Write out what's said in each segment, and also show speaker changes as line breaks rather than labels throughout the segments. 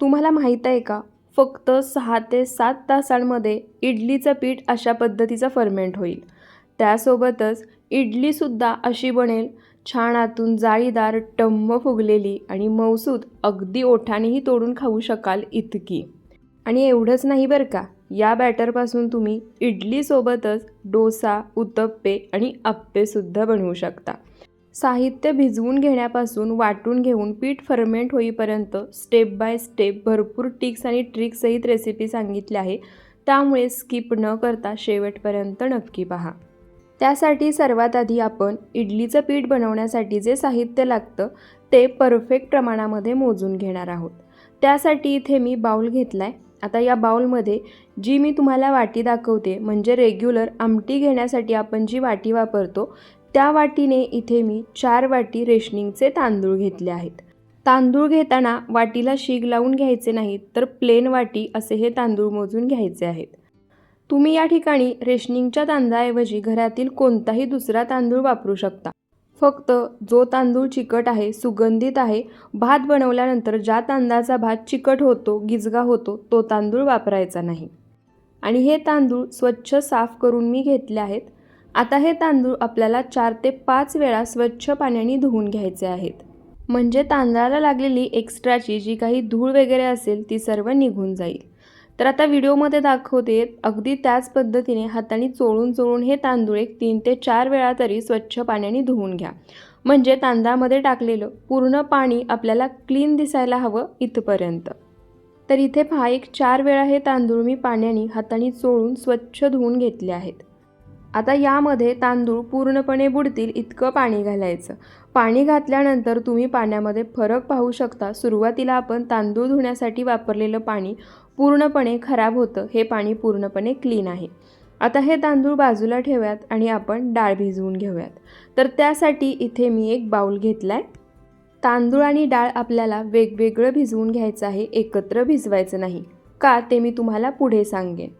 तुम्हाला माहीत आहे का? फक्त सहा ते सात तासांमध्ये इडलीचं पीठ अशा पद्धतीचं फर्मेंट होईल. त्यासोबतच इडलीसुद्धा अशी बनेल छान आतून जाळीदार टम्म फुगलेली आणि मऊसूद अगदी ओठानेही तोडून खाऊ शकाल इतकी. आणि एवढंच नाही बरं का? या बॅटरपासून तुम्ही इडलीसोबतच डोसा उत्तप्पे आणि अप्पेसुद्धा बनवू शकता. साहित्य भिजवून घेण्यापासून वाटून घेऊन पीठ फर्मेंट होईपर्यंत स्टेप बाय स्टेप भरपूर टिक्स आणि ट्रिक्ससहित रेसिपी सांगितली आहे. त्यामुळे स्किप न करता शेवटपर्यंत नक्की पहा. त्यासाठी सर्वात आधी आपण इडलीचं पीठ बनवण्यासाठी जे साहित्य लागतं ते परफेक्ट प्रमाणामध्ये मोजून घेणार आहोत. त्यासाठी इथे मी बाऊल घेतला आहे आता या बाऊलमध्ये जी मी तुम्हाला वाटी दाखवते म्हणजे रेग्युलर आमटी घेण्यासाठी आपण जी वाटी वापरतो त्या वाटीने इथे मी चार वाटी रेशनिंगचे तांदूळ घेतले आहेत. तांदूळ घेताना वाटीला शीग लावून घ्यायचे नाहीत तर प्लेन वाटी असे हे तांदूळ मोजून घ्यायचे आहेत. तुम्ही या ठिकाणी रेशनिंगच्या तांदळाऐवजी घरातील कोणताही दुसरा तांदूळ वापरू शकता. फक्त जो तांदूळ चिकट आहे सुगंधित आहे भात बनवल्यानंतर ज्या तांदळाचा भात चिकट होतो गिजगा होतो तो तांदूळ वापरायचा नाही. आणि हे तांदूळ स्वच्छ साफ करून मी घेतले आहेत. आता हे तांदूळ आपल्याला चार ते पाच वेळा स्वच्छ पाण्याने धुवून घ्यायचे आहेत. म्हणजे तांदळाला लागलेली एक्स्ट्राची जी काही धूळ वगैरे असेल ती सर्व निघून जाईल. तर आता व्हिडिओमध्ये दाखवते अगदी त्याच पद्धतीने हाताने चोळून चोळून हे तांदूळ एक तीन ते चार वेळा तरी स्वच्छ पाण्याने धुवून घ्या. म्हणजे तांदळामध्ये टाकलेलं पूर्ण पाणी आपल्याला क्लीन दिसायला हवं इथपर्यंत. तर इथे पहा एक चार वेळा हे तांदूळ मी पाण्याने हाताने चोळून स्वच्छ धुवून घेतले आहेत. आता यामध्ये तांदूळ पूर्णपणे बुडतील इतकं पाणी घालायचं. पाणी घातल्यानंतर तुम्ही पाण्यामध्ये फरक पाहू शकता. सुरुवातीला आपण तांदूळ धुण्यासाठी वापरलेलं पाणी पूर्णपणे खराब होतं. हे पाणी पूर्णपणे क्लीन आहे. आता हे तांदूळ बाजूला ठेवूयात आणि आपण डाळ भिजवून घेऊयात. तर त्यासाठी इथे मी एक बाऊल घेतला आहे तांदूळ आणि डाळ आपल्याला वेगवेगळं भिजवून घ्यायचं आहे. एकत्र भिजवायचं नाही. का? ते मी तुम्हाला पुढे सांगेन.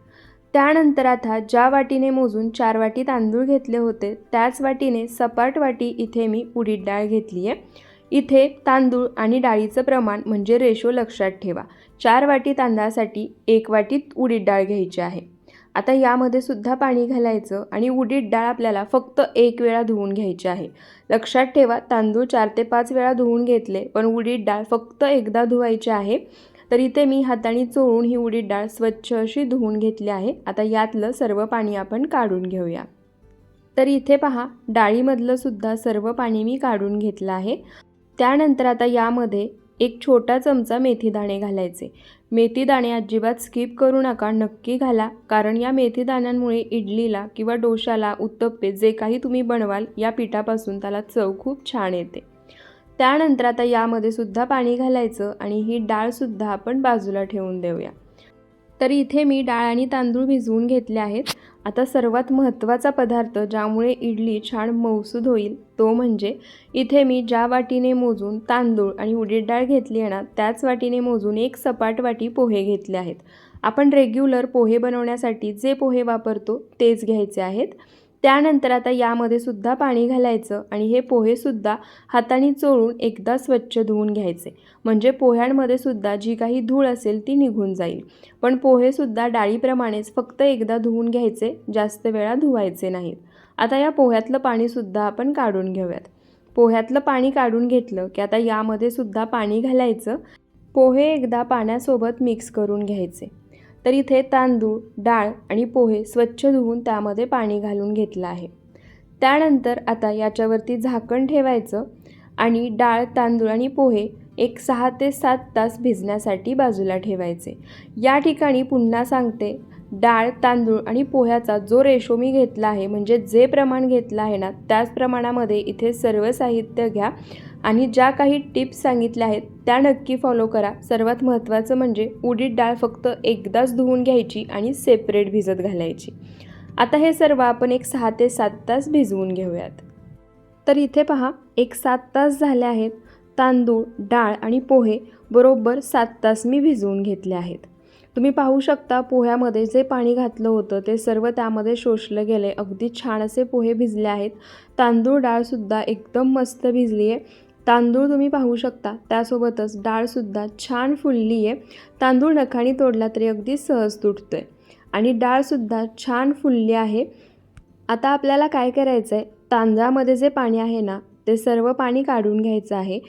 त्यानंतर आता ज्या वाटीने मोजून चार वाटी तांदूळ घेतले होते त्याच वाटीने सपाट वाटी इथे मी उडीद डाळ घेतली आहे. इथे तांदूळ आणि डाळीचं प्रमाण म्हणजे रेशो लक्षात ठेवा. चार वाटी तांदळासाठी एक वाटी उडीद डाळ घ्यायची आहे. आता यामध्ये सुद्धा पाणी घालायचं आणि उडीद डाळ आपल्याला फक्त एक वेळा धुवून घ्यायची आहे. लक्षात ठेवा तांदूळ चार ते पाच वेळा धुवून घेतले पण उडीद डाळ फक्त एकदा धुवायची आहे. तर इथे मी हाताने चोळून ही उडीद डाळ स्वच्छ अशी धुवून घेतली आहे. आता यातलं सर्व पाणी आपण काढून घेऊया. तर इथे पहा डाळीमधलं सुद्धा सर्व पाणी मी काढून घेतलं आहे. त्यानंतर आता यामध्ये एक छोटा चमचा मेथी दाणे घालायचे. मेथी दाणे अजिबात स्किप करू नका नक्की घाला कारण या मेथी दाण्यांमुळे इडलीला किंवा डोशाला उत्तप्पे जे काही तुम्ही बनवाल या पिठापासून त्याला चव खूप छान येते. त्यानंतर आता यामध्ये सुद्धा पाणी घालायचं आणि ही डाळसुद्धा आपण बाजूला ठेवून देऊया. तर इथे मी डाळ आणि तांदूळ भिजवून घेतले आहेत. आता सर्वात महत्त्वाचा पदार्थ ज्यामुळे इडली छान मौसूद होईल तो म्हणजे इथे मी ज्या वाटीने मोजून तांदूळ आणि उडीद डाळ घेतली आहे ना त्याच वाटीने मोजून एक सपाट वाटी पोहे घेतले आहेत. आपण रेग्युलर पोहे बनवण्यासाठी जे पोहे वापरतो तेच घ्यायचे आहेत. त्यानंतर आता यामध्ये सुद्धा पाणी घालायचं आणि हे पोहेसुद्धा हाताने चोळून एकदा स्वच्छ धुवून घ्यायचे. म्हणजे पोह्यांमध्ये सुद्धा जी काही धूळ असेल ती निघून जाईल. पण पोहेसुद्धा डाळीप्रमाणेच फक्त एकदा धुवून घ्यायचे जास्त वेळा धुवायचे नाहीत. आता या पोह्यातलं पाणीसुद्धा आपण काढून घेऊयात. पोह्यातलं पाणी काढून घेतलं की आता यामध्ये सुद्धा पाणी घालायचं. पोहे एकदा पाण्यासोबत मिक्स करून घ्यायचे. तर इथे तांदूळ डाळ आणि पोहे स्वच्छ धुवून त्यामध्ये पाणी घालून घेतलं आहे. त्यानंतर आता याच्यावरती झाकण ठेवायचं आणि डाळ तांदूळ आणि पोहे एक सहा ते सात तास भिजण्यासाठी बाजूला ठेवायचे. या ठिकाणी पुन्हा सांगते डाळ तांदूळ आणि पोह्याचा जो रेशो मी घेतला आहे म्हणजे जे प्रमाण घेतलं आहे ना त्याच प्रमाणामध्ये इथे सर्व साहित्य घ्या. आणि ज्या काही टिप्स सांगितल्या आहेत त्या नक्की फॉलो करा. सर्वात महत्त्वाचं म्हणजे उडीद डाळ फक्त एकदाच धुवून घ्यायची आणि सेपरेट भिजत घालायची. आता हे सर्व आपण एक सहा ते सात तास भिजवून घेऊयात. तर इथे पहा एक सात तास झाले आहेत. तांदूळ डाळ आणि पोहे बरोबर सात तास मी भिजवून घेतले आहेत. तुम्ही पाहू शकता पोह्यामध्ये जे पाणी घातलं होतं ते सर्व त्यामध्ये शोषलं गेले. अगदी छान असे पोहे भिजले आहेत. तांदूळ डाळसुद्धा एकदम मस्त भिजली आहे. तांदूळ तुम्ही पाहू शकता त्यासोबतच डाळसुद्धा छान फुलली आहे. तांदूळ नखाने तोडला तरी अगदी सहज तुटतो आहे आणि डाळसुद्धा छान फुलली आहे. आता आपल्याला काय करायचं आहे तांदळामध्ये जे पाणी आहे ना ते सर्व पाणी काढून घ्यायचं आहे.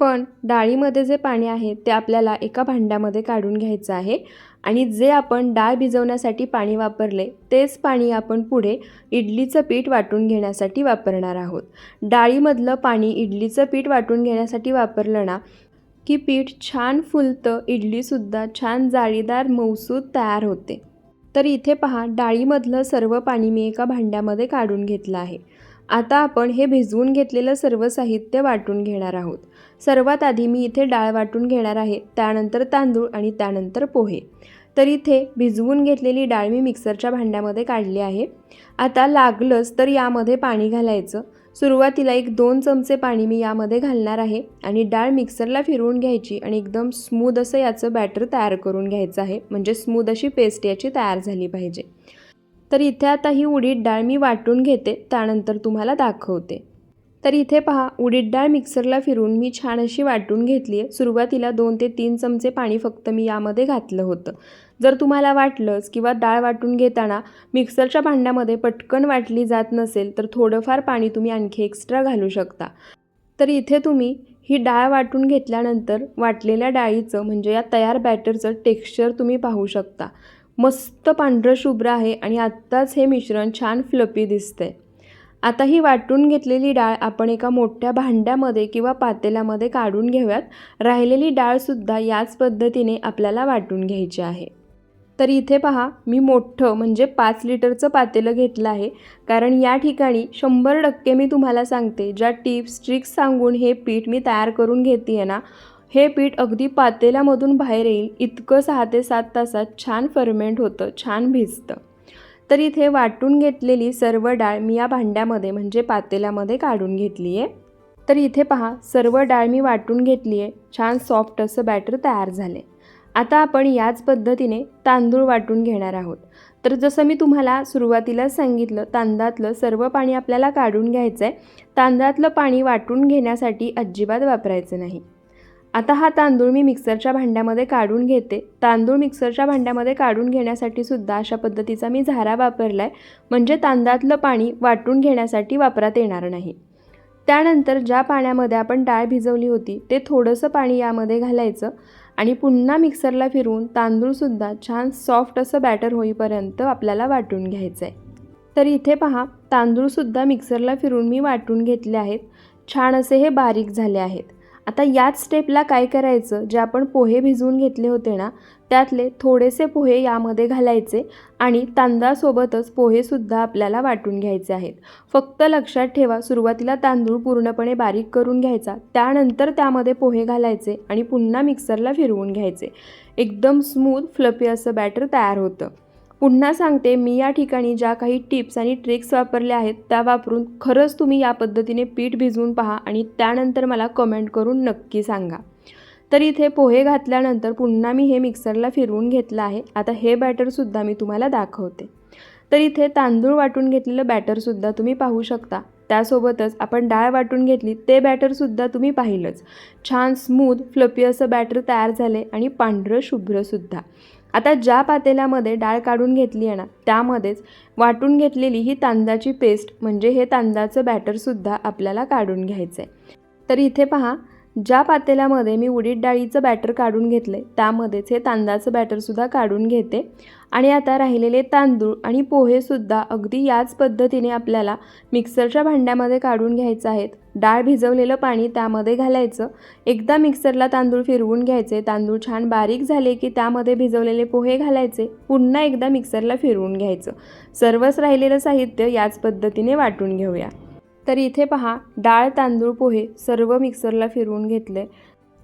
पण डाळीमध्ये जे पाणी आहे ते आपल्याला एका भांड्यामध्ये काढून घ्यायचं आहे. आणि जे आपण डाळ भिजवण्यासाठी पाणी वापरले तेच पाणी आपण पुढे इडलीचं पीठ वाटून घेण्यासाठी वापरणार आहोत. डाळीमधलं पाणी इडलीचं पीठ वाटून घेण्यासाठी वापरलं ना की पीठ छान फुलतं इडलीसुद्धा छान जाळीदार मऊसूद तयार होते. तर इथे पहा डाळीमधलं सर्व पाणी मी एका भांड्यामध्ये काढून घेतलं आहे. आता आपण हे भिजवून घेतलेलं सर्व साहित्य वाटून घेणार आहोत. सर्वात आधी मी इथे डाळ वाटून घेणार आहे त्यानंतर तांदूळ आणि त्यानंतर पोहे. तर इथे भिजवून घेतलेली डाळ मी मिक्सरच्या भांड्यामध्ये काढली आहे. आता लागलंच तर यामध्ये पाणी घालायचं. सुरुवातीला एक दोन चमचे पाणी मी यामध्ये घालणार आहे आणि डाळ मिक्सरला फिरवून घ्यायची आणि एकदम स्मूद असं याचं बॅटर तयार करून घ्यायचं आहे. म्हणजे स्मूद अशी पेस्ट याची तयार झाली पाहिजे. तर इथे आता ही उडीद डाळ मी वाटून घेते त्यानंतर तुम्हाला दाखवते. तर इथे पहा उडीद डाळ मिक्सरला फिरून मी छान अशी वाटून घेतली आहे सुरुवातीला दोन ते तीन चमचे पाणी फक्त मी यामध्ये घातलं होतं. जर तुम्हाला वाटलंच किंवा डाळ वाटून घेताना मिक्सरच्या भांड्यामध्ये पटकन वाटली जात नसेल तर थोडंफार पाणी तुम्ही आणखी एक्स्ट्रा घालू शकता. तर इथे तुम्ही ही डाळ वाटून घेतल्यानंतर वाटलेल्या डाळीचं म्हणजे या तयार बॅटरचं टेक्स्चर तुम्ही पाहू शकता. मस्त पांढरं शुभ्र आहे आणि आत्ताच हे मिश्रण छान फ्लपी दिसतंय. आता ही वाटून घेतलेली डाळ आपण एका मोठ्या भांड्यामध्ये किंवा पातेल्यामध्ये काढून घेऊयात. राहिलेली डाळसुद्धा याच पद्धतीने आपल्याला वाटून घ्यायची आहे. तर इथे पहा मी मोठं म्हणजे पाच लिटरचं पातेलं घेतलं आहे. कारण या ठिकाणी शंभर टक्के मी तुम्हाला सांगते ज्या टिप्स ट्रिक्स सांगून हे पीठ मी तयार करून घेते आहे ना हे पीठ अगदी पातेल्यामधून बाहेर येईल. इतकं सहा ते सात तासात छान फर्मेंट होतं छान भिजतं. तर इथे वाटून घेतलेली सर्व डाळ मी या भांड्यामध्ये म्हणजे पातेल्यामध्ये काढून घेतली आहे तर इथे पहा सर्व डाळ मी वाटून घेतली आहे छान सॉफ्ट असं बॅटर तयार झाले. आता आपण याच पद्धतीने तांदूळ वाटून घेणार आहोत. तर जसं मी तुम्हाला सुरुवातीलाच सांगितलं तांदळातलं सर्व पाणी आपल्याला काढून घ्यायचं आहे तांदळातलं पाणी वाटून घेण्यासाठी अजिबात वापरायचं नाही. आता हा तांदूळ मी मिक्सरच्या भांड्यामध्ये काढून घेते. तांदूळ मिक्सरच्या भांड्यामध्ये काढून घेण्यासाठी सुद्धा अशा पद्धतीचा मी झारा वापरला आहे म्हणजे तांदळातलं पाणी वाटून घेण्यासाठी वापरात येणार नाही. त्यानंतर ज्या पाण्यामध्ये आपण डाळ भिजवली होती ते थोडंसं पाणी यामध्ये घालायचं आणि पुन्हा मिक्सरला फिरवून तांदूळसुद्धा छान सॉफ्ट असं बॅटर होईपर्यंत आपल्याला वाटून घ्यायचं आहे तर इथे पहा तांदूळसुद्धा मिक्सरला फिरून मी वाटून घेतले आहेत. छान असे हे बारीक झाले आहेत. आता याच स्टेपला काय करायचं? जे आपण पोहे भिजवून घेतले होते ना त्यातले थोडेसे पोहे यामध्ये घालायचे आणि तांदळासोबतच पोहेसुद्धा आपल्याला वाटून घ्यायचे आहेत. फक्त लक्षात ठेवा सुरुवातीला तांदूळ पूर्णपणे बारीक करून घ्यायचा त्यानंतर त्यामध्ये पोहे घालायचे आणि पुन्हा मिक्सरला फिरवून घ्यायचे. एकदम स्मूथ फ्लफी असं बॅटर तयार होतं. पुन्हा सांगते मी या ठिकाणी ज्या काही टिप्स आणि ट्रिक्स वापरल्या आहेत त्या वापरून खरंच तुम्ही या पद्धतीने पीठ भिजवून पहा आणि त्यानंतर मला कमेंट करून नक्की सांगा. तर इथे पोहे घातल्यानंतर पुन्हा मी हे मिक्सरला फिरवून घेतलं आहे. आता हे बॅटरसुद्धा मी तुम्हाला दाखवते. तर इथे तांदूळ वाटून घेतलेलं बॅटरसुद्धा तुम्ही पाहू शकता. त्यासोबतच आपण डाळ वाटून घेतली ते बॅटरसुद्धा तुम्ही पाहिलंच. छान स्मूथ फ्लपी असं बॅटर तयार झाले आणि पांढरं शुभ्रसुद्धा आता ज्या पातेल्यामध्ये डाळ काढून घेतली आहे ना त्यामध्येच वाटून घेतलेली ही तांदळाची पेस्ट म्हणजे हे तांदळाचं बॅटरसुद्धा आपल्याला काढून घ्यायचं आहे तर इथे पहा ज्या पातेल्यामध्ये मी उडीद डाळीचं बॅटर काढून घेतलं आहे त्यामध्येच हे तांदळाचं बॅटरसुद्धा काढून घेते. आणि आता राहिलेले तांदूळ आणि पोहेसुद्धा अगदी याच पद्धतीने आपल्याला मिक्सरच्या भांड्यामध्ये काढून घ्यायचं आहेत. डाळ भिजवलेलं पाणी त्यामध्ये घालायचं. एकदा मिक्सरला तांदूळ फिरवून घ्यायचे. तांदूळ छान बारीक झाले की त्यामध्ये भिजवलेले पोहे घालायचे. पुन्हा एकदा मिक्सरला फिरवून घ्यायचं. सर्वच राहिलेलं साहित्य याच पद्धतीने वाटून घेऊया. तर इथे पहा डाळ तांदूळ पोहे सर्व मिक्सरला फिरवून घेतले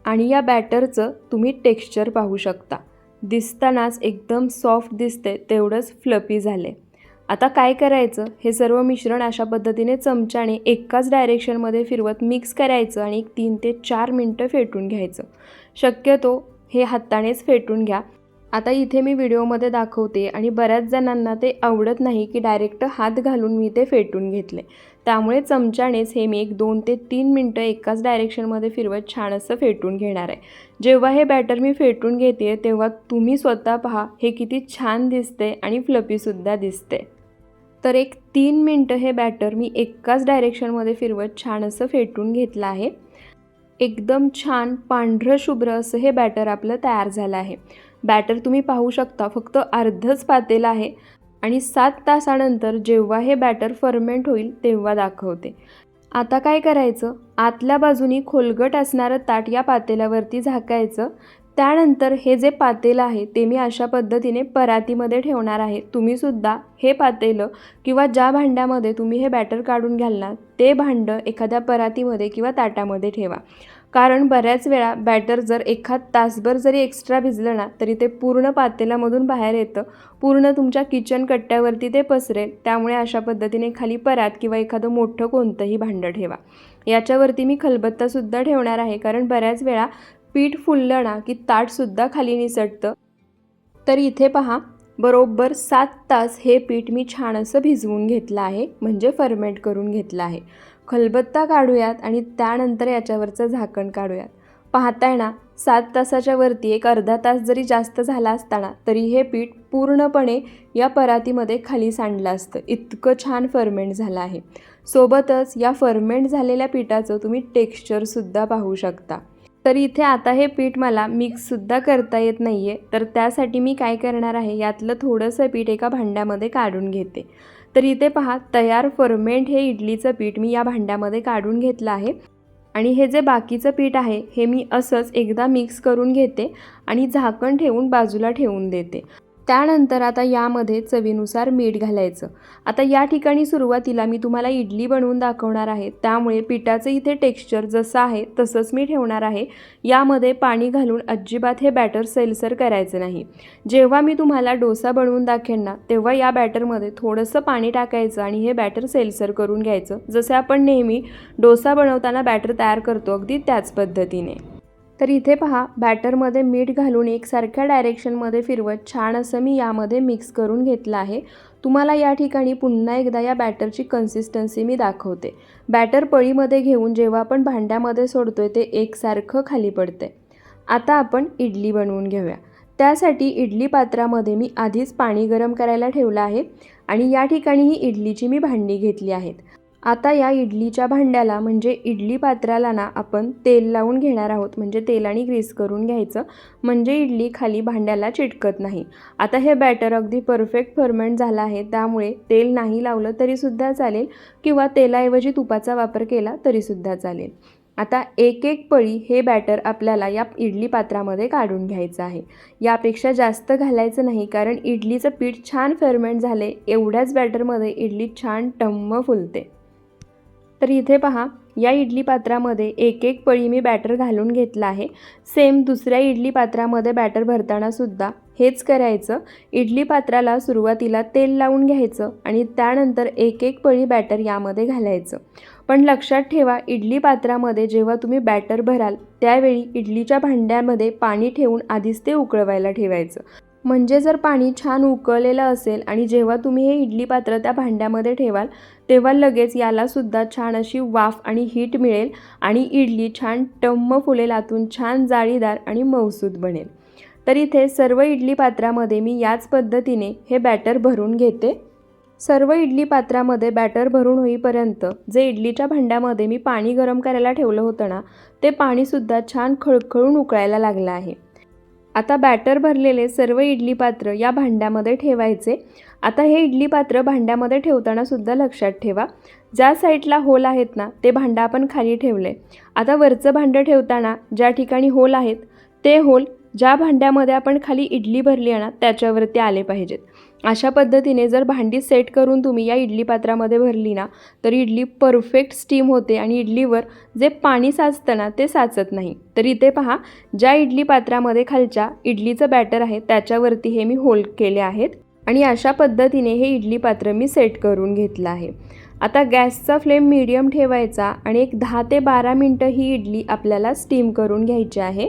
आणि या बॅटरचं तुम्ही टेक्स्चर पाहू शकता. दिसतानाच एकदम सॉफ्ट दिसते तेवढंच फ्लपी झाले आता काय करायचं? हे सर्व मिश्रण अशा पद्धतीने चमच्याने एकाच डायरेक्शनमध्ये फिरवत मिक्स करायचं आणि एक तीन ते चार मिनटं फेटून घ्यायचं. शक्यतो हे हातानेच फेटून घ्या. आता इथे मी व्हिडिओमध्ये दाखवते आणि बऱ्याच जणांना ते आवडत नाही की डायरेक्ट हात घालून मी ते फेटून घेतले. त्यामुळे चमच्यानेच हे मी एक दोन ते तीन मिनटं एकाच डायरेक्शनमध्ये फिरवत छान असं फेटून घेणार आहे. जेव्हा हे बॅटर मी फेटून घेते तेव्हा तुम्ही स्वतः पहा हे किती छान दिसते आणि फ्लपीसुद्धा दिसते तर एक तीन मिनटं हे बॅटर मी एकाच डायरेक्शनमध्ये फिरवत छान असं फेटून घेतलं आहे. एकदम छान पांढरं शुभ्र असं हे बॅटर आपलं तयार झालं आहे. बॅटर तुम्ही पाहू शकता फक्त अर्धच पातेलं आहे आणि सात तासानंतर जेव्हा हे बॅटर फर्मेंट होईल तेव्हा दाखवते. आता काय करायचं? आतल्या बाजूनी खोलगट असणारं ताट या पातेल्यावरती झाकायचं. त्यानंतर हे जे पातेलं आहे ते मी अशा पद्धतीने परातीमध्ये ठेवणार आहे. तुम्हीसुद्धा हे पातेलं किंवा ज्या भांड्यामध्ये तुम्ही हे बॅटर काढून घ्याल ना ते भांडं एखाद्या परातीमध्ये किंवा ताटामध्ये ठेवा. कारण बऱ्याच वेळा बॅटर जर एखाद तासभर जरी एक्स्ट्रा भिजलं ना तरी ते पूर्ण पातेल्यामधून बाहेर येतं. पूर्ण तुमच्या किचन कट्ट्यावरती ते पसरेल. त्यामुळे अशा पद्धतीने खाली परात किंवा एखादं मोठं कोणतंही भांडं ठेवा. याच्यावरती मी खलबत्तासुद्धा ठेवणार आहे. कारण बऱ्याच वेळा पीठ फुललं ना की ताटसुद्धा खाली निसटतं. तर इथे पहा बरोबर सात तास हे पीठ मी छान असं भिजवून घेतलं आहे म्हणजे फर्मेंट करून घेतलं आहे. खलबत्ता काढूयात आणि त्यानंतर याच्यावरचं झाकण काढूयात. पाहताय ना सात तासाच्या वरती एक अर्धा तास जरी जास्त झाला असताना तरी हे पीठ पूर्णपणे या परातीमध्ये खाली सांडलं असतं. इतकं छान फर्मेंट झालं आहे. सोबतच या फर्मेंट झालेल्या पिठाचं तुम्ही टेक्स्चरसुद्धा पाहू शकता. तर इथे आता हे पीठ मला मिक्ससुद्धा करता येत नाही आहे तर त्यासाठी मी काय करणार आहे? यातलं थोडंसं पीठ एका भांड्यामध्ये काढून घेते. तर इथे पहा तयार फर्मेंट हे इडलीचं पीठ मी या भांड्यामध्ये काढून घेतलं आहे. आणि हे जे बाकीचं पीठ आहे हे मी असंच एकदा मिक्स करून घेते आणि झाकण ठेवून बाजूला ठेवून देते. त्यानंतर आता यामध्ये चवीनुसार मीठ घालायचं. आता या ठिकाणी सुरुवातीला मी तुम्हाला इडली बनवून दाखवणार आहे. त्यामुळे पिठाचं इथे टेक्स्चर जसं आहे तसंच मी ठेवणार आहे. यामध्ये पाणी घालून अजिबात हे बॅटर सैलसर करायचं नाही. जेव्हा मी तुम्हाला डोसा बनवून दाखेन ना तेव्हा या बॅटरमध्ये थोडंसं पाणी टाकायचं आणि हे बॅटर सैलसर करून घ्यायचं. जसे आपण नेहमी डोसा बनवताना बॅटर तयार करतो अगदी त्याच पद्धतीने. तर इथे पहा बॅटरमध्ये मीठ घालून एकसारख्या डायरेक्शनमध्ये फिरवत छान असं मी यामध्ये मिक्स करून घेतलं आहे. तुम्हाला या ठिकाणी पुन्हा एकदा या बॅटरची कन्सिस्टन्सी मी दाखवते. बॅटर पळीमध्ये घेऊन जेव्हा आपण भांड्यामध्ये सोडतोय ते एकसारखं खाली पडते आता आपण इडली बनवून घेऊया. त्यासाठी इडली पात्रामध्ये मी आधीच पाणी गरम करायला ठेवलं आहे आणि या ठिकाणी ही इडलीची मी भांडी घेतली आहेत. आता या इडलीच्या भांड्याला म्हणजे इडली पात्राला ना आपण तेल लावून घेणार आहोत. म्हणजे तेलाने ग्रीस करून घ्यायचं. म्हणजे इडली खाली भांड्याला चिटकत नाही. आता हे बॅटर अगदी परफेक्ट फर्मेंट झालं आहे. त्यामुळे तेल नाही लावलं तरीसुद्धा चालेल. किंवा तेलाऐवजी तुपाचा वापर केला तरीसुद्धा चालेल. आता एक एक पळी हे बॅटर आपल्याला या इडली पात्रामध्ये काढून घ्यायचं आहे. यापेक्षा जास्त घालायचं नाही कारण इडलीचं पीठ छान फर्मेंट झाले एवढ्याच बॅटरमध्ये इडली छान टम्म फुलते. तर इथे पहा या इडली पात्रामध्ये एक एक पळी मी बॅटर घालून घेतला आहे. सेम दुसऱ्या इडली पात्रामध्ये बॅटर भरतानासुद्धा हेच करायचं. इडली पात्राला सुरुवातीला तेल लावून घ्यायचं आणि त्यानंतर एक एक पळी बॅटर यामध्ये घालायचं. पण लक्षात ठेवा इडली पात्रामध्ये जेव्हा तुम्ही बॅटर भराल त्यावेळी इडलीच्या भांड्यामध्ये पाणी ठेवून आधीच ते उकळवायला ठेवायचं. म्हणजे जर पाणी छान उकळलेलं असेल आणि जेव्हा तुम्ही हे इडली पात्र त्या भांड्यामध्ये ठेवाल तेव्हा लगेच यालासुद्धा छान अशी वाफ आणि हीट मिळेल आणि इडली छान टम्म फुलेल आतून छान जाळीदार आणि मौसूद बनेल. तर इथे सर्व इडली पात्रामध्ये मी याच पद्धतीने हे बॅटर भरून घेते. सर्व इडली पात्रामध्ये बॅटर भरून होईपर्यंत जे इडलीच्या भांड्यामध्ये मी पाणी गरम करायला ठेवलं होतं ना ते पाणीसुद्धा छान खळखळून उकळायला लागलं आहे. आता बॅटर भरलेले सर्व इडली पात्र या भांड्यामध्ये ठेवायचे. आता हे इडली पात्र भांड्यामध्ये ठेवतानासुद्धा लक्षात ठेवा. ज्या साईडला होल आहेत ना ते भांडं आपण खाली ठेवले. आता वरचं भांडं ठेवताना ज्या ठिकाणी होल आहेत ते होल ज्या भांड्यामध्ये आपण खाली इडली भरली आहे ना त्याच्यावरती आले पाहिजेत. अशा पद्धतीने जर भांडी सेट करून तुम्ही या इडली पात्रामध्ये भरली ना तर इडली परफेक्ट स्टीम होते आणि इडलीवर जे पाणी साचतं ना ते साचत नाही. तर इथे पहा ज्या इडली पात्रामध्ये खालच्या इडलीचं बॅटर आहे त्याच्यावरती हे मी होल्ड केले आहेत आणि अशा पद्धतीने हे इडली पात्र मी सेट करून घेतलं आहे. आता गॅसचा फ्लेम मीडियम ठेवायचा आणि एक दहा ते बारा मिनटं ही इडली आपल्याला स्टीम करून घ्यायची आहे.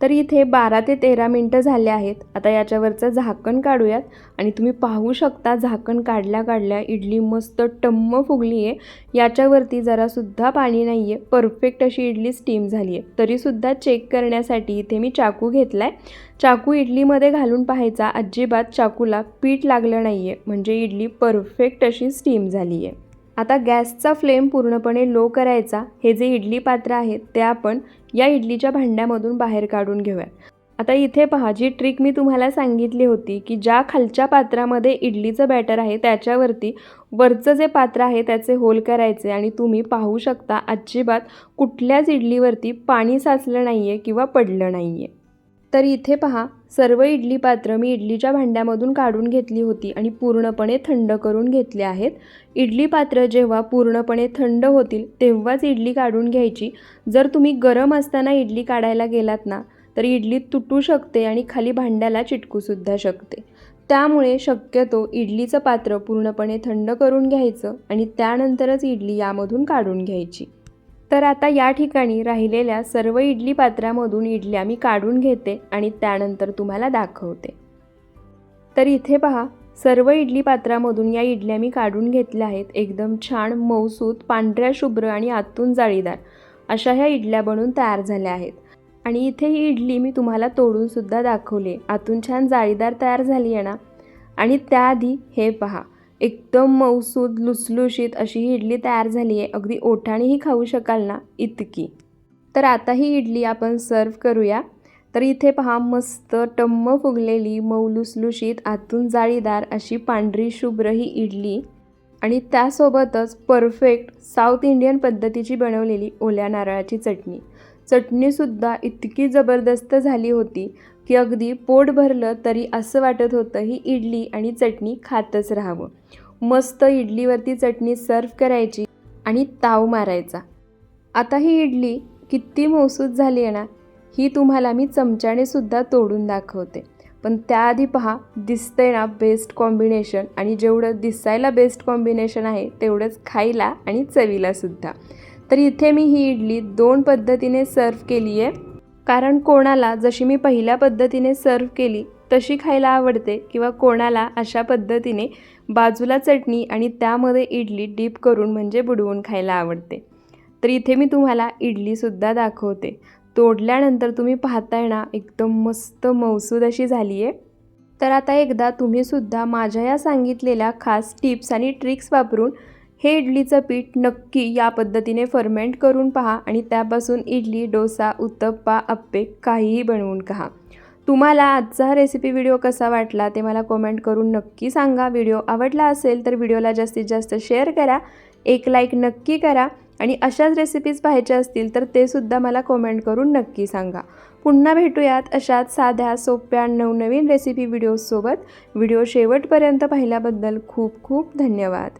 तर इथे बारा ते तेरा मिनटं झाले आहेत. आता याच्यावरचं झाकण काढूयात. आणि तुम्ही पाहू शकता झाकण काढल्या काढल्या इडली मस्त टम्म फुगली आहे याच्यावरती जरासुद्धा पाणी नाही आहे परफेक्ट अशी इडली स्टीम झाली आहे तरीसुद्धा चेक करण्यासाठी इथे मी चाकू घेतला आहे चाकू इडलीमध्ये घालून पाहायचा अजिबात चाकूला पीठ लागलं नाही आहे म्हणजे इडली परफेक्ट अशी स्टीम झाली आहे आता गॅसचा फ्लेम पूर्णपणे लो करायचा. हे जे इडली पात्र आहेत ते आपण या इडलीच्या भांड्यामधून बाहेर काढून घेऊयात. आता इथे पहा जी ट्रिक मी तुम्हाला सांगितली होती की ज्या खालच्या पात्रामध्ये इडलीचं बॅटर आहे त्याच्यावरती वरचं जे पात्र आहे त्याचे होल करायचे आणि तुम्ही पाहू शकता अजिबात कुठल्याच इडलीवरती पाणी साचलं नाही आहे किंवा पडलं नाही आहे तर इथे पहा सर्व इडली पात्र मी इडलीच्या भांड्यामधून काढून घेतली होती आणि पूर्णपणे थंड करून घेतले आहेत. इडली पात्र जेव्हा पूर्णपणे थंड होतील तेव्हाच इडली काढून घ्यायची. जर तुम्ही गरम असताना इडली काढायला गेलात ना तर इडली तुटू शकते आणि खाली भांड्याला चिटकूसुद्धा शकते. त्यामुळे शक्यतो इडलीचं पात्र पूर्णपणे थंड करून घ्यायचं आणि त्यानंतरच इडली यामधून काढून घ्यायची. तर आता या ठिकाणी राहिलेल्या सर्व इडली पात्रामधून इडल्या मी काढून घेते आणि त्यानंतर तुम्हाला दाखवते. तर इथे पहा सर्व इडली पात्रामधून या इडल्या मी काढून घेतल्या आहेत. एकदम छान मऊसूत पांढऱ्या शुभ्र आणि आतून जाळीदार अशा ह्या इडल्या बनून तयार झाल्या आहेत. आणि इथे ही इडली मी तुम्हाला तोडूनसुद्धा दाखवली आतून छान जाळीदार तयार झाली आहे ना? आणि त्याआधी हे पहा एकदम मऊसूद लुसलुशीत अशी ही इडली तयार झाली आहे. अगदी ओठाणीही खाऊ शकाल ना? इतकी. तर आता ही इडली आपण सर्व करूया. तर इथे पहा मस्त टम्म फुगलेली मऊ लुसलुशीत आतून जाळीदार अशी पांढरी शुभ्र ही इडली. आणि त्यासोबतच परफेक्ट साऊथ इंडियन पद्धतीची बनवलेली ओल्या नारळाची चटणी. चटणीसुद्धा इतकी जबरदस्त झाली होती. की अगदी पोट भरलं तरी असं वाटत होतं ही इडली आणि चटणी खातच राहावं. मस्त इडलीवरती चटणी सर्व करायची आणि ताव मारायचा. आता ही इडली किती मौसूद झाली आहे ना ही तुम्हाला मी चमच्याने सुद्धा तोडून दाखवते. पण त्याआधी पहा दिसतंय ना बेस्ट कॉम्बिनेशन आणि जेवढं दिसायला बेस्ट कॉम्बिनेशन आहे तेवढंच खायला आणि चवीलासुद्धा तर इथे मी ही इडली दोन पद्धतीने सर्व केली आहे कारण कोणाला जशी मी पहिल्या पद्धतीने सर्व केली तशी खायला आवडते किंवा कोणाला अशा पद्धतीने बाजूला चटणी आणि त्यामध्ये इडली डीप करून म्हणजे बुडवून खायला आवडते. तर इथे मी तुम्हाला इडलीसुद्धा दाखवते. तोडल्यानंतर तुम्ही पाहताय ना एकदम मस्त मौसूद अशी झाली आहे तर आता एकदा तुम्हीसुद्धा माझ्या या सांगितलेल्या खास टिप्स आणि ट्रिक्स वापरून हे इडलीचं पीठ नक्की या पद्धतीने फर्मेंट करून पहा आणि त्यापासून इडली डोसा उत्तप्पा अप्पे काहीही बनवून खा. तुम्हाला आजचा हा रेसिपी व्हिडिओ कसा वाटला ते मला कॉमेंट करून नक्की सांगा. व्हिडिओ आवडला असेल तर व्हिडिओला जास्तीत जास्त शेअर करा एक लाईक नक्की करा आणि अशाच रेसिपीज पाहायच्या असतील तर ते सुद्धा मला कॉमेंट करून नक्की सांगा. पुन्हा भेटूयात अशाच साध्या सोप्या नवनवीन रेसिपी व्हिडिओजसोबत व्हिडिओ शेवटपर्यंत पाहिल्याबद्दल खूप खूप धन्यवाद.